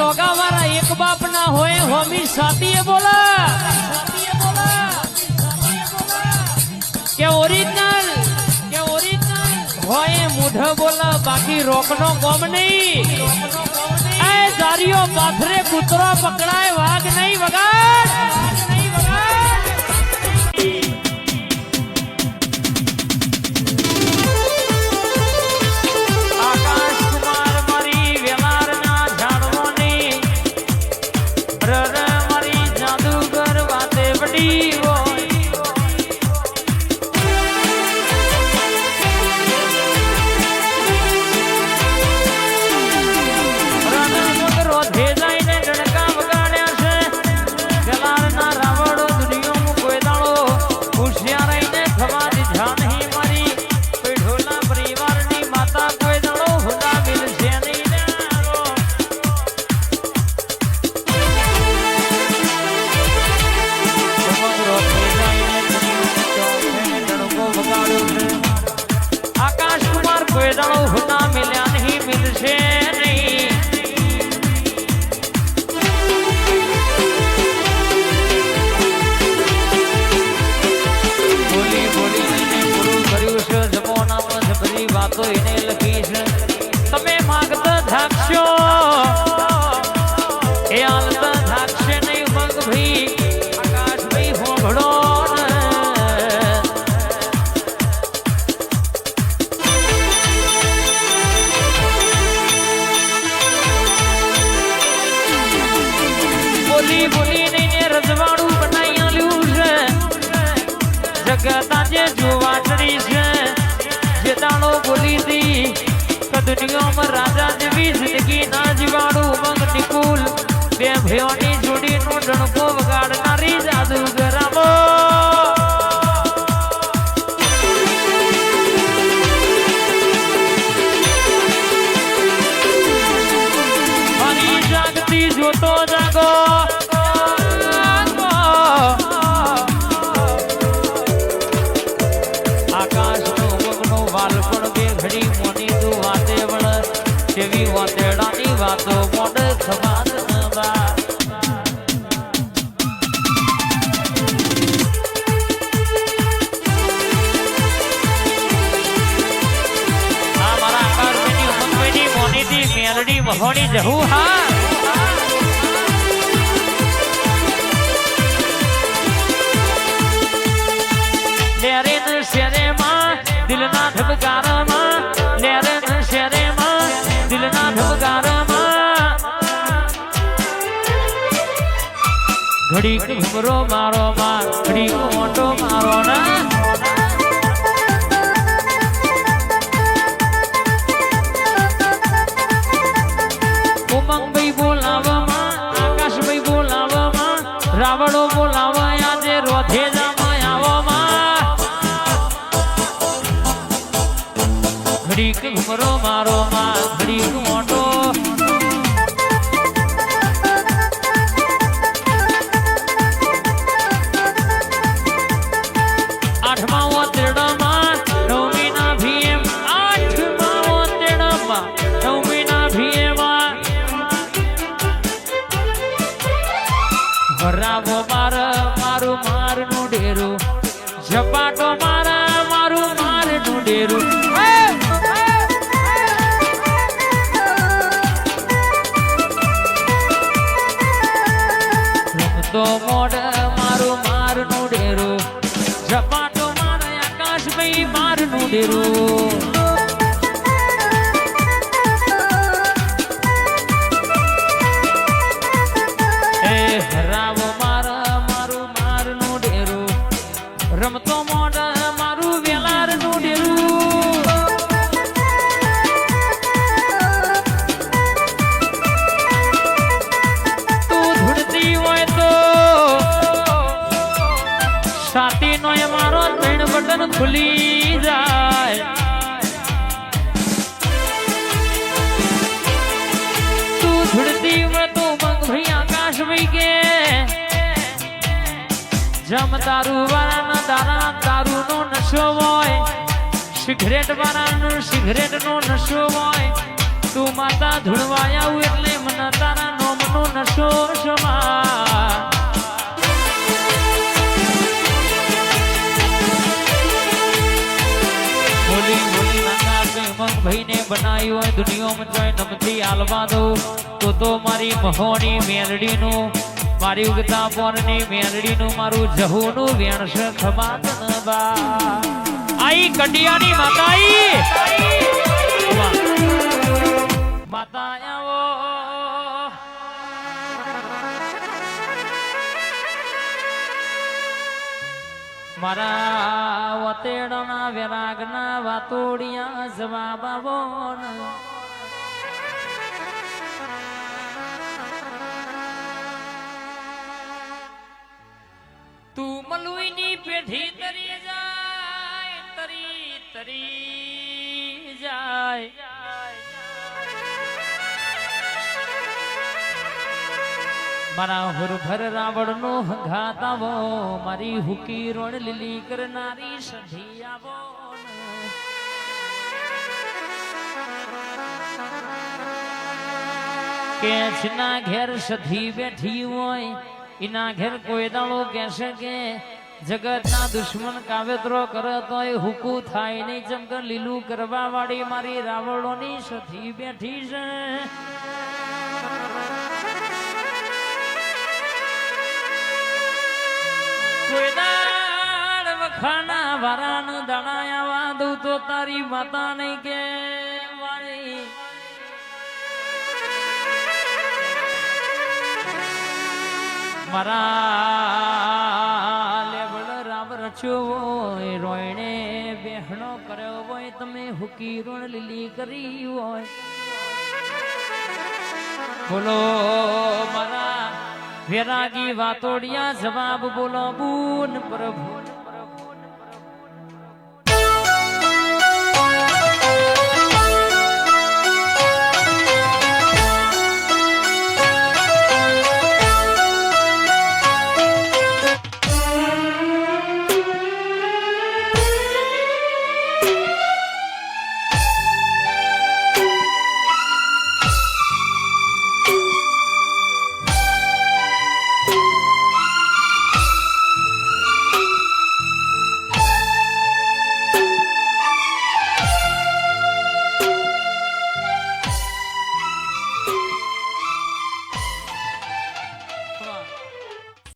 લોગા વાળા એક બાપ ના હોય, હોમી સાતીએ બોલા. કે ઓરિજિનલ કે ઓરિજિનલ હોય મૂઢ બોલા, બાકી રોકનો ગોમ નહીં. એ જારીઓ પાથરે કૂતરો પકડાય, વાઘ નહીં વગાડ. દુનિયામાં રાજા જેવી જિંદગી ના જીવાડું મંગ નિકુલ બે ભયોની જોડીનો ડણકો વગાડનારી જાદુગરામો જોતો જાગો. મહોણી જહું હા લેરે ન શેરેમાં દિલના ધબકારામાં લેરે ન શેરેમાં દિલના ધબકારામાં ઘડીક ઘુમરો મારો માં, ઘડીક મોટો મારો ના. ઘડીક ઘુમરો મારો માં ઘડીક મોટો. આઠમા ઓતેડામાં, નવમીના ભીમ આઠમા ઓતેડામાં, નવમીના ભરાવો માર, મારું મારનું ડેરું, ઝપાટો માર, મારું મારનું ડેરું. ડેરું એ હરાવો મારા, મારું મારનું ડેરું. રમતો મોડ મારું વેલારનું ડેરું. તું ધૂળતી હોય તો એ મારો ત્રણ બટન ખુલી. જમ દારૂ વાળાના દારા દારૂ નો નશો હોય, સિગરેટ વાળાનો સિગરેટ નો નશો હોય, તું માતા ધૂળવાયા એટલે મને તારા નોમ નશો સમા ભાઈને બનાવ્યો હોય દુનિયામાં જોઈ નમથી આલવા દઉં, તો તો મારી મહોણી મેલડીનું મારી ઉગતા પોરની મેલડીનું મારું જહુનું વેણસ ખબાત આઈ કડિયાની માતાઈ. માતા મારા વતેડના વેરાગના વાતોડિયા જવાબ આવો મલુઈની પેઢી તરી જાય, તરી તરી જાય. મારા હુરભર રાવણ નો હંઘાત આવો, મારી હુકી રોણ લીલી કરનારી સધી આવો. કે છના ઘેર સધી બેઠી હોય એના ઘેર કોઈ દાડો કહેશે કે, જગતના દુશ્મન કાવેતરો કરે તોય હુકુ થાય નહીં. ચમક લીલું કરવા વાળી મારી રાવણોની સથી બેઠી છે. કોઈ વખાના વખાણા દણાયા વાદું તો તારી માતા નહીં કે. મારા લેવડ રામ રચ્યો હોય રોયણે બેહણો કર્યો હોય, તમે હુકી ઋણ લીલી કરી હોય. બોલો મારા વેરાગી વાતોડિયા જવાબ બોલો બુન પ્રભુ